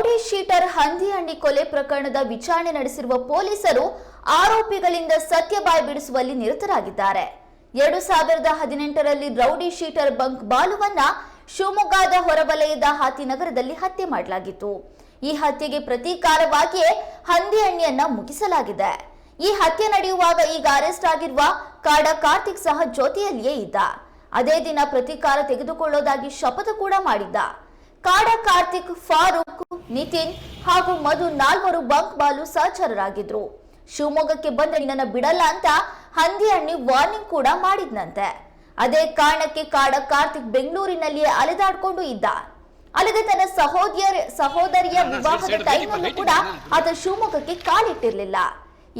Rowdy sheeter ಹಂದಿಹಣ್ಣಿ ಕೊಲೆ ಪ್ರಕರಣದ ವಿಚಾರಣೆ ನಡೆಸಿರುವ ಪೊಲೀಸರು ಆರೋಪಿಗಳಿಂದ ಸತ್ಯ ಬಾಯಿ ಬಿಡಿಸುವಲ್ಲಿ ನಿರತರಾಗಿದ್ದಾರೆ. ಎರಡು ಸಾವಿರದ ಹದಿನೆಂಟರಲ್ಲಿ ರೌಡಿ ಶೀಟರ್ ಬಂಕ್ ಬಾಲುವನ್ನ ಶಿವಮೊಗ್ಗದ ಹೊರವಲಯದ ಹಾತಿನಗರದಲ್ಲಿ ಹತ್ಯೆ ಮಾಡಲಾಗಿತ್ತು. ಈ ಹತ್ಯೆಗೆ ಪ್ರತೀಕಾರವಾಗಿಯೇ ಹಂದಿಹಣ್ಣಿಯನ್ನ ಮುಗಿಸಲಾಗಿದೆ. ಈ ಹತ್ಯೆ ನಡೆಯುವಾಗ ಈಗ ಅರೆಸ್ಟ್ ಆಗಿರುವ ಕಾಡ ಕಾರ್ತಿಕ್ ಸಹ ಜೊತೆಯಲ್ಲಿಯೇ ಇದ್ದ. ಅದೇ ದಿನ ಪ್ರತೀಕಾರ ತೆಗೆದುಕೊಳ್ಳೋದಾಗಿ ಶಪಥ ಕೂಡ ಮಾಡಿದ್ದ. ಕಾಡ ಕಾರ್ತಿಕ್ ಫಾರೂಕ್ ನಿತಿನ್ ಹಾಗೂ ಮಧು ನಾಲ್ವರು ಬಂಕ್ ಬಾಲು ಸಹಚರರಾಗಿದ್ರು. ಶಿವಮೊಗ್ಗಕ್ಕೆ ಬಂದ ನಿನ್ನನ್ನು ಬಿಡಲ್ಲ ಅಂತ ಹಂದಿ ಹಣ್ಣಿ ವಾರ್ನಿಂಗ್ ಕೂಡ ಮಾಡಿದ್ನಂತೆ. ಅದೇ ಕಾರಣಕ್ಕೆ ಕಾಡ ಕಾರ್ತಿಕ್ ಬೆಂಗಳೂರಿನಲ್ಲಿಯೇ ಅಲೆದಾಡ್ಕೊಂಡು ಇದ್ದ. ಅಲ್ಲದೆ ತನ್ನ ಸಹೋದರ ಸಹೋದರಿಯ ವಿವಾಹದ ಟೈಮಲ್ಲೂ ಕೂಡ ಆತ ಶಿವಮೊಗ್ಗಕ್ಕೆ ಕಾಲಿಟ್ಟಿರಲಿಲ್ಲ.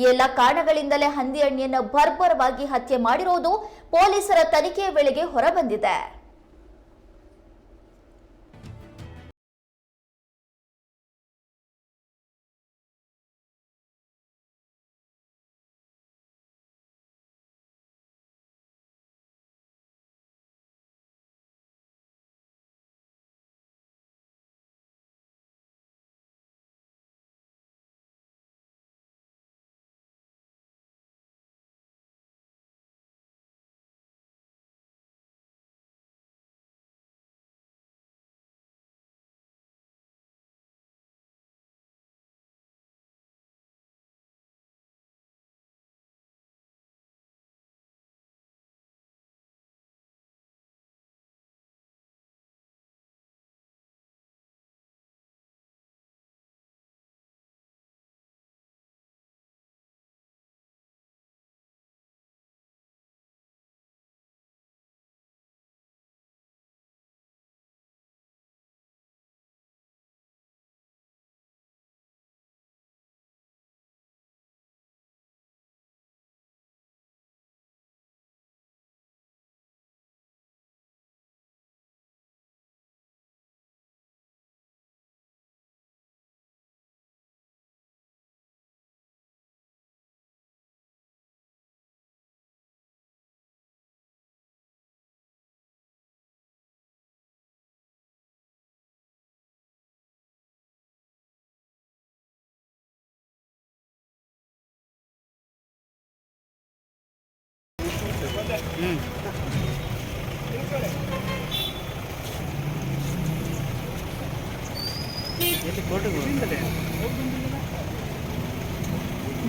ಈ ಎಲ್ಲ ಕಾರಣಗಳಿಂದಲೇ ಹಂದಿ ಹಣ್ಣಿಯನ್ನು ಬರ್ಬರವಾಗಿ ಹತ್ಯೆ ಮಾಡಿರೋದು ಪೊಲೀಸರ ತನಿಖೆಯ ವೇಳೆಗೆ ಹೊರಬಂದಿದೆ.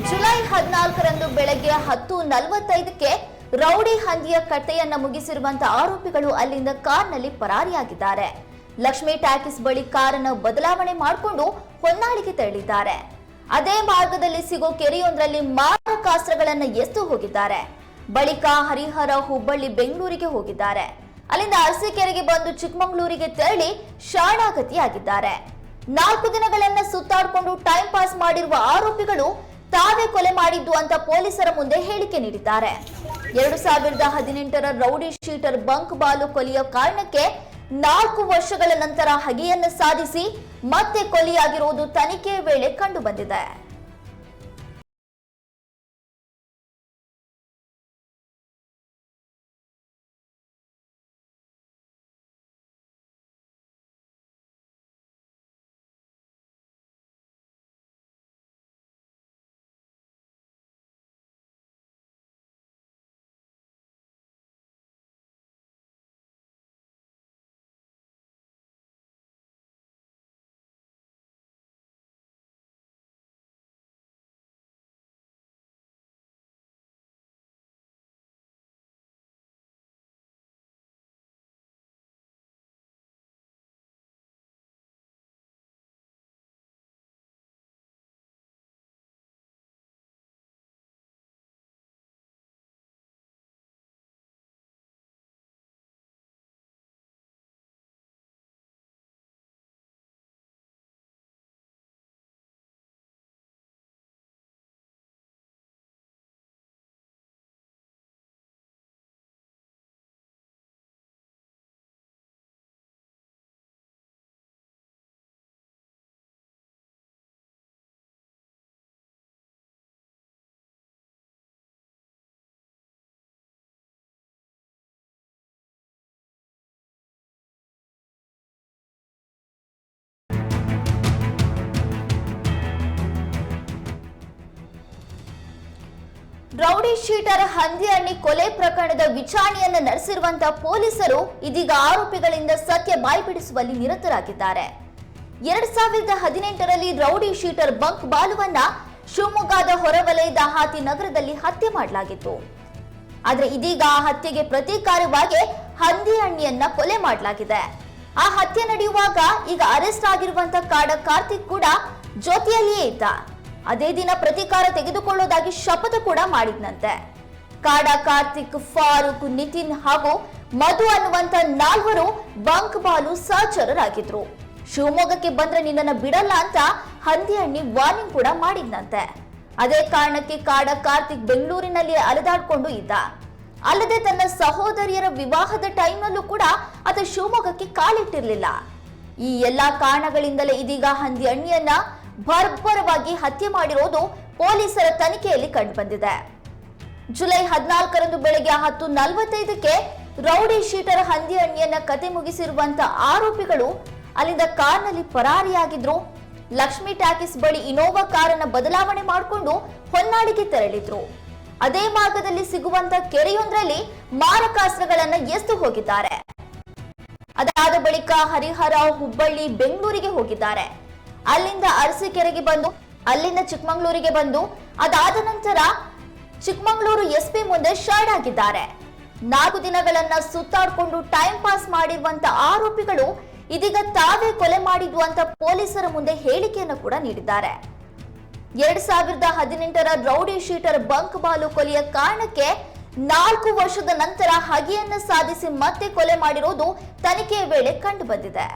ಜುಲೈ ಹದಿನಾಲ್ಕರಂದು ಬೆಳಗ್ಗೆ ಹತ್ತು ನಲವತ್ತೈದಕ್ಕೆ ರೌಡಿ ಹಂದಿಯ ಕಟ್ಟೆಯನ್ನ ಮುಗಿಸಿರುವಂತಹ ಆರೋಪಿಗಳು ಅಲ್ಲಿಂದ ಕಾರ್ನಲ್ಲಿ ಪರಾರಿಯಾಗಿದ್ದಾರೆ. ಲಕ್ಷ್ಮಿ ಟ್ಯಾಕಿಸ್ ಬಳಿ ಕಾರನ್ನು ಬದಲಾವಣೆ ಮಾಡಿಕೊಂಡು ಹೊನ್ನಾಳಿಗೆ ತೆರಳಿದ್ದಾರೆ. ಅದೇ ಮಾರ್ಗದಲ್ಲಿ ಸಿಗೋ ಕೆರೆಯೊಂದರಲ್ಲಿ ಮಾರಕಾಸ್ತ್ರಗಳನ್ನು ಎಸ್ತು ಹೋಗಿದ್ದಾರೆ. ಬಳಿಕ ಹರಿಹರ ಹುಬ್ಬಳ್ಳಿ ಬೆಂಗಳೂರಿಗೆ ಹೋಗಿದ್ದಾರೆ. ಅಲ್ಲಿಂದ ಅರಸೀಕೆರೆಗೆ ಬಂದು ಚಿಕ್ಕಮಗಳೂರಿಗೆ ತೆರಳಿ ಶರಣಾಗತಿಯಾಗಿದ್ದಾರೆ. ನಾಲ್ಕು ದಿನಗಳನ್ನ ಸುತ್ತಾಡಿಕೊಂಡು ಟೈಂ ಪಾಸ್ ಮಾಡಿರುವ ಆರೋಪಿಗಳು ತಾವೇ ಕೊಲೆ ಮಾಡಿದ್ದು ಅಂತ ಪೊಲೀಸರ ಮುಂದೆ ಹೇಳಿಕೆ ನೀಡಿದ್ದಾರೆ. ಎರಡು ಸಾವಿರದ ಹದಿನೆಂಟರ ರೌಡಿ ಶೀಟರ್ ಬಂಕ್ ಬಾಲು ಕೊಲೆಯ ಕಾರಣಕ್ಕೆ ನಾಲ್ಕು ವರ್ಷಗಳ ನಂತರ ಹಗೆಯನ್ನು ಸಾಧಿಸಿ ಮತ್ತೆ ಕೊಲೆಯಾಗಿರುವುದು ತನಿಖೆ ವೇಳೆ ಕಂಡು ರೌಡಿ ಶೀಟರ್ ಹಂದಿಹಣ್ಣಿ ಕೊಲೆ ಪ್ರಕರಣದ ವಿಚಾರಣೆಯನ್ನು ನಡೆಸಿರುವಂತಹ ಪೊಲೀಸರು ಇದೀಗ ಆರೋಪಿಗಳಿಂದ ಸತ್ಯ ಬಾಯ್ಬಿಡಿಸುವಲ್ಲಿ ನಿರತರಾಗಿದ್ದಾರೆ. ಎರಡ್ ಸಾವಿರದ ಹದಿನೆಂಟರಲ್ಲಿ ರೌಡಿ ಶೀಟರ್ ಬಂಕ್ ಬಾಲುವನ್ನ ಶಿವಮೊಗ್ಗದ ಹೊರವಲಯದ ಹಾತಿ ನಗರದಲ್ಲಿ ಹತ್ಯೆ ಮಾಡಲಾಗಿತ್ತು. ಆದ್ರೆ ಇದೀಗ ಆ ಹತ್ಯೆಗೆ ಪ್ರತೀಕಾರವಾಗಿ ಹಂದಿಹಣ್ಣಿಯನ್ನ ಕೊಲೆ ಮಾಡಲಾಗಿದೆ. ಆ ಹತ್ಯೆ ನಡೆಯುವಾಗ ಈಗ ಅರೆಸ್ಟ್ ಆಗಿರುವಂತಹ ಕಾಡ ಕಾರ್ತಿಕ್ ಕೂಡ ಜೊತೆಯಲ್ಲಿಯೇ ಇದ್ದ. ಅದೇ ದಿನ ಪ್ರತೀಕಾರ ತೆಗೆದುಕೊಳ್ಳೋದಾಗಿ ಶಪಥ ಕೂಡ ಮಾಡಿದ್ನಂತೆ. ಕಾಡ, ಕಾರ್ತಿಕ್, ಫಾರೂಕ್, ನಿತಿನ್ ಹಾಗೂ ಮಧು ಅನ್ನುವಂತ ನಾಲ್ವರು ಬಂಕ್ ಬಾಲು ಸಹಚರರಾಗಿದ್ರು. ಶಿವಮೊಗ್ಗಕ್ಕೆ ಬಂದ್ರೆ ನಿನ್ನನ್ನು ಬಿಡಲ್ಲ ಅಂತ ಹಂದಿಹಣ್ಣಿ ವಾರ್ನಿಂಗ್ ಕೂಡ ಮಾಡಿದ್ನಂತೆ. ಅದೇ ಕಾರಣಕ್ಕೆ ಕಾಡ, ಕಾರ್ತಿಕ್ ಬೆಂಗಳೂರಿನಲ್ಲಿ ಅಲೆದಾಡ್ಕೊಂಡು ಇದ್ದ. ಅಲ್ಲದೆ ತನ್ನ ಸಹೋದರಿಯರ ವಿವಾಹದ ಟೈಮ್ನಲ್ಲೂ ಕೂಡ ಆತ ಶಿವಮೊಗ್ಗಕ್ಕೆ ಕಾಲಿಟ್ಟಿರಲಿಲ್ಲ. ಈ ಎಲ್ಲಾ ಕಾರಣಗಳಿಂದಲೇ ಇದೀಗ ಹಂದಿ ಅಣ್ಣಿಯನ್ನ ಬರ್ಬರವಾಗಿ ಹತ್ಯೆ ಮಾಡಿರೋದು ಪೊಲೀಸರ ತನಿಖೆಯಲ್ಲಿ ಕಂಡುಬಂದಿದೆ. ಜುಲೈ ಹದಿನಾಲ್ಕರಂದು ಬೆಳಗ್ಗೆ ಹತ್ತು ನಲವತ್ತೈದಕ್ಕೆ ರೌಡಿ ಶೀಟರ್ ಹಂದಿ ಅಣ್ಣಿಯನ್ನ ಕತೆ ಮುಗಿಸಿರುವಂತ ಆರೋಪಿಗಳು ಅಲ್ಲಿಂದ ಕಾರ್ನಲ್ಲಿ ಪರಾರಿಯಾಗಿದ್ರು. ಲಕ್ಷ್ಮಿ ಟ್ಯಾಕಿಸ್ ಬಳಿ ಇನೋವಾ ಕಾರನ್ನ ಬದಲಾವಣೆ ಮಾಡಿಕೊಂಡು ಹೊನ್ನಾಳಿಗೆ ತೆರಳಿದ್ರು. ಅದೇ ಮಾರ್ಗದಲ್ಲಿ ಸಿಗುವಂತ ಕೆರೆಯೊಂದರಲ್ಲಿ ಮಾರಕಾಸ್ತ್ರಗಳನ್ನ ಎಸ್ದು ಹೋಗಿದ್ದಾರೆ. ಅದಾದ ಬಳಿಕ ಹರಿಹರ ಹುಬ್ಬಳ್ಳಿ ಬೆಂಗಳೂರಿಗೆ ಹೋಗಿದ್ದಾರೆ. ಅಲ್ಲಿಂದ ಅರಸೀಕೆರೆಗೆ ಬಂದು, ಅಲ್ಲಿಂದ ಚಿಕ್ಕಮಂಗ್ಳೂರಿಗೆ ಬಂದು, ಅದಾದ ನಂತರ ಚಿಕ್ಕಮಂಗ್ಳೂರು ಎಸ್ಪಿ ಮುಂದೆ ಶರ್ಡ್ ಆಗಿದ್ದಾರೆ ನಾಲ್ಕು ದಿನಗಳನ್ನ ಸುತ್ತಾಡ್ಕೊಂಡು ಟೈಮ್ ಪಾಸ್ ಮಾಡಿರುವಂತ ಆರೋಪಿಗಳು ಇದೀಗ ತಾವೇ ಕೊಲೆ ಮಾಡಿದ್ವು ಅಂತ ಪೊಲೀಸರ ಮುಂದೆ ಹೇಳಿಕೆಯನ್ನು ಕೂಡ ನೀಡಿದ್ದಾರೆ. ಎರಡ್ ಸಾವಿರದ ಹದಿನೆಂಟರ ರೌಡಿ ಶೀಟರ್ ಬಂಕ್ ಬಾಲು ಕೊಲೆಯ ಕಾರಣಕ್ಕೆ ನಾಲ್ಕು ವರ್ಷದ ನಂತರ ಹಗೆಯನ್ನ ಸಾಧಿಸಿ ಮತ್ತೆ ಕೊಲೆ ಮಾಡಿರೋದು ತನಿಖೆಯ ವೇಳೆ ಕಂಡು ಬಂದಿದೆ.